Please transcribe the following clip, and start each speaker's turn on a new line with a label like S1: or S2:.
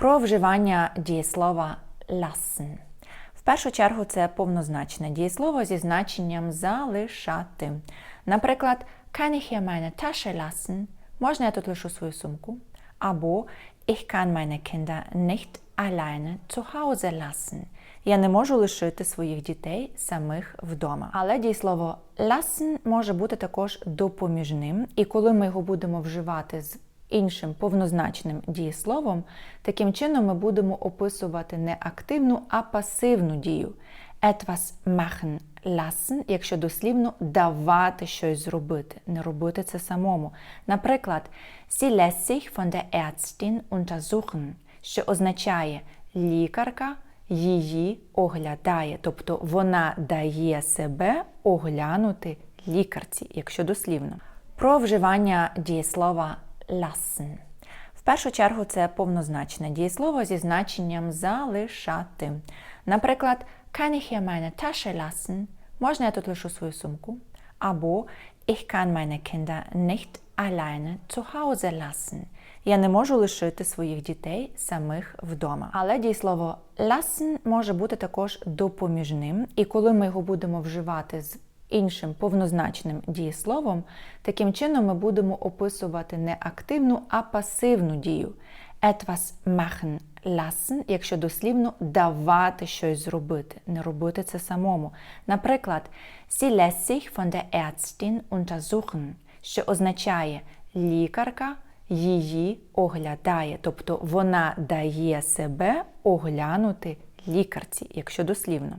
S1: Про вживання дієслова lassen. В першу чергу це повнозначне дієслово зі значенням залишати. Наприклад, kann ich hier meine Tasche lassen? Можна я тут лишу свою сумку? Або ich kann meine Kinder nicht alleine zu Hause lassen. Я не можу лишити своїх дітей самих вдома. Але дієслово lassen може бути також допоміжним, і коли ми його будемо вживати з іншим повнозначним дієсловом, таким чином ми будемо описувати не активну, а пасивну дію. Etwas machen lassen, якщо дослівно давати щось зробити, не робити це самому. Наприклад, sie lässt sich von der Ärztin untersuchen, що означає лікарка її оглядає, тобто вона дає себе оглянути лікарці, якщо дослівно. Про вживання дієслова lassen. В першу чергу це повнозначне дієслово зі значенням залишати. Наприклад, kann ich hier meine Tasche lassen? Можна я тут лишу свою сумку? Або ich kann meine Kinder nicht alleine zu Hause lassen. Я не можу лишити своїх дітей самих вдома. Але дієслово lassen може бути також допоміжним, і коли ми його будемо вживати з іншим повнозначним дієсловом, таким чином ми будемо описувати не активну, а пасивну дію. Etwas machen lassen, якщо дослівно давати щось зробити, не робити це самому. Наприклад, sie lässt sich von der Ärztin untersuchen, що означає лікарка її оглядає, тобто вона дає себе оглянути лікарці, якщо дослівно.